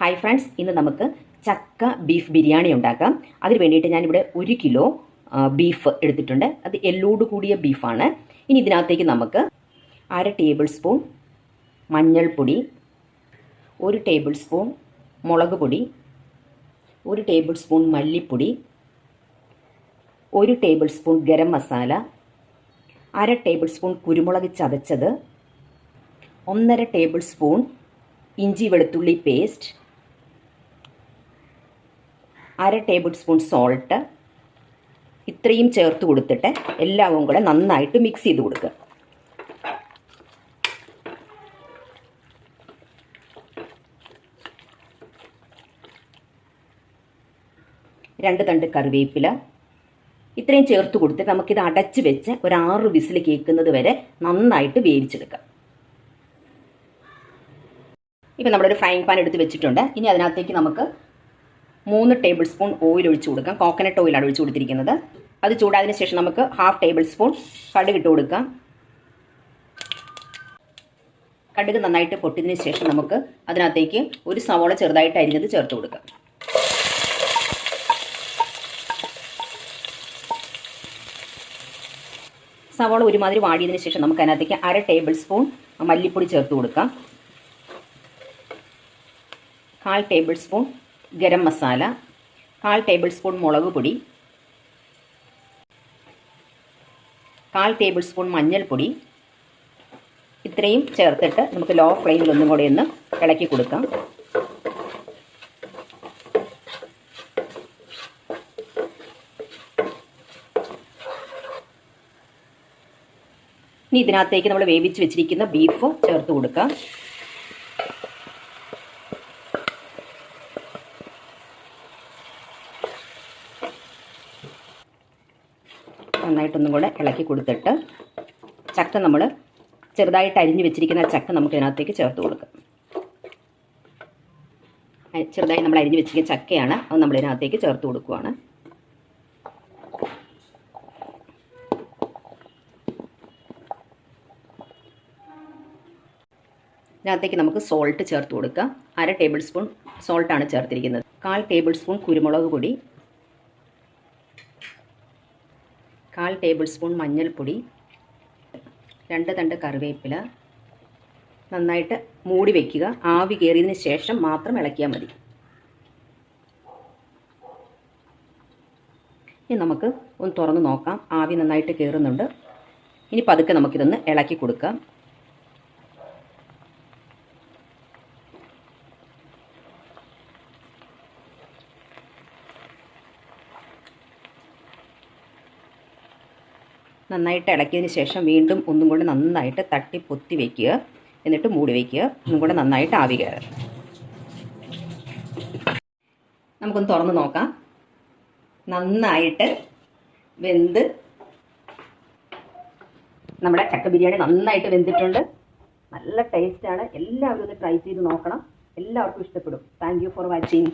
Hi friends ഇന്ന് നമുക്ക് ചക്ക ബീഫ് ബിരിയാണി ഉണ്ടാക്കാം. അതിന് വേണ്ടിയിട്ട് ഞാനിവിടെ ഒരു കിലോ ബീഫ് എടുത്തിട്ടുണ്ട്. അത് എല്ലോട് കൂടിയ ബീഫാണ് ഇനി ഇതിനകത്തേക്ക് നമുക്ക് അര ടേബിൾ സ്പൂൺ മഞ്ഞൾപ്പൊടി ഒരു ടേബിൾ സ്പൂൺ മുളക് പൊടി ഒരു ടേബിൾ സ്പൂൺ മല്ലിപ്പൊടി ഒരു ടേബിൾ സ്പൂൺ ഗരം മസാല അര ടേബിൾ സ്പൂൺ കുരുമുളക് ചതച്ചത് ഒന്നര ടേബിൾ സ്പൂൺ ഇഞ്ചി വെളുത്തുള്ളി പേസ്റ്റ് അര ടേബിൾ സ്പൂൺ സോൾട്ട് ഇത്രയും ചേർത്ത് കൊടുത്തിട്ട് എല്ലാവും കൂടെ നന്നായിട്ട് മിക്സ് ചെയ്ത് കൊടുക്കുക. രണ്ട് തണ്ട് കറിവേപ്പില. ഇത്രയും ചേർത്ത് കൊടുത്തിട്ട് നമുക്കിത് അടച്ച് വെച്ച് ഒരു ആറ് വിസിൽ കേൾക്കുന്നത് വരെ നന്നായിട്ട് വേവിച്ചെടുക്കാം. ഇപ്പം നമ്മളൊരു ഫ്രൈങ് പാൻ എടുത്ത് വെച്ചിട്ടുണ്ട്. ഇനി അതിനകത്തേക്ക് നമുക്ക് മൂന്ന് ടേബിൾ സ്പൂൺ ഓയിൽ ഒഴിച്ചു കൊടുക്കാം. കോക്കനട്ട് ഓയിലാണ് ഒഴിച്ചു കൊടുത്തിരിക്കുന്നത്. അത് ചൂടായതിനു ശേഷം നമുക്ക് ഹാഫ് ടേബിൾ സ്പൂൺ കടുക് ഇട്ട് കൊടുക്കാം. കടുക് നന്നായിട്ട് പൊട്ടിയതിന് ശേഷം നമുക്ക് അതിനകത്തേക്ക് ഒരു സവോള ചെറുതായിട്ട് അരിഞ്ഞത് ചേർത്ത് കൊടുക്കാം. സവോള ഒരുമാതിരി വാടിയതിന് ശേഷം നമുക്ക് അതിനകത്തേക്ക് അര ടേബിൾ സ്പൂൺ മല്ലിപ്പൊടി ചേർത്ത് കൊടുക്കാം. കാൽ ടേബിൾ സ്പൂൺ ഗരം മസാല കാൽ ടേബിൾ സ്പൂൺ മുളക് പൊടി കാൽ ടേബിൾ സ്പൂൺ മഞ്ഞൾപ്പൊടി. ഇത്രയും ചേർത്തിട്ട് നമുക്ക് ലോ ഫ്ലെയിമിൽ ഒന്നും കൂടെ ഒന്ന് ഇളക്കി കൊടുക്കാം. ഇനി ഇതിനകത്തേക്ക് നമ്മൾ വേവിച്ച് വെച്ചിരിക്കുന്ന ബീഫ് ചേർത്ത് കൊടുക്കാം. നന്നായിട്ടൊന്നും കൂടെ ഇളക്കി കൊടുത്തിട്ട് ചക്ക നമ്മൾ ചെറുതായിട്ട് അരിഞ്ഞു വെച്ചിരിക്കുന്ന ചക്ക നമുക്ക് ഇതിനകത്തേക്ക് ചേർത്ത് കൊടുക്കാം. ചെറുതായി നമ്മൾ അരിഞ്ഞു വെച്ചിരിക്കുന്ന ചക്കയാണ് അത് നമ്മൾ ഇതിനകത്തേക്ക് ചേർത്ത് കൊടുക്കുവാണ്. ഇതിനകത്തേക്ക് നമുക്ക് സോൾട്ട് ചേർത്ത് കൊടുക്കാം. അര ടേബിൾ സ്പൂൺ സോൾട്ടാണ് ചേർത്തിരിക്കുന്നത്. കാൽ ടേബിൾ സ്പൂൺ കുരുമുളക് പൊടി കാൽ ടേബിൾ സ്പൂൺ മഞ്ഞൾപ്പൊടി രണ്ട് തണ്ട് കറിവേപ്പില നന്നായിട്ട് മൂടി വയ്ക്കുക ആവി കയറിയതിന് ശേഷം മാത്രം ഇളക്കിയാൽ മതി. ഇനി നമുക്ക് ഒന്ന് തുറന്ന് നോക്കാം. ആവി നന്നായിട്ട് കയറുന്നുണ്ട് ഇനി പതുക്കെ നമുക്കിതൊന്ന് ഇളക്കി കൊടുക്കാം. നന്നായിട്ട് ഇളക്കിയതിന് ശേഷം വീണ്ടും ഒന്നും കൂടെ നന്നായിട്ട് തട്ടി പൊത്തി വയ്ക്കുക എന്നിട്ട് മൂടി വയ്ക്കുക ഒന്നും കൂടെ നന്നായിട്ട് ആവി കയറുക. നമുക്കൊന്ന് തുറന്ന് നോക്കാം. നന്നായിട്ട് വെന്ത് നമ്മുടെ ചക്ക ബിരിയാണി നന്നായിട്ട് വെന്തിട്ടുണ്ട്. നല്ല ടേസ്റ്റാണ് എല്ലാവരും ഒന്ന് ട്രൈ ചെയ്ത് നോക്കണം. എല്ലാവർക്കും ഇഷ്ടപ്പെടും. Thank for watching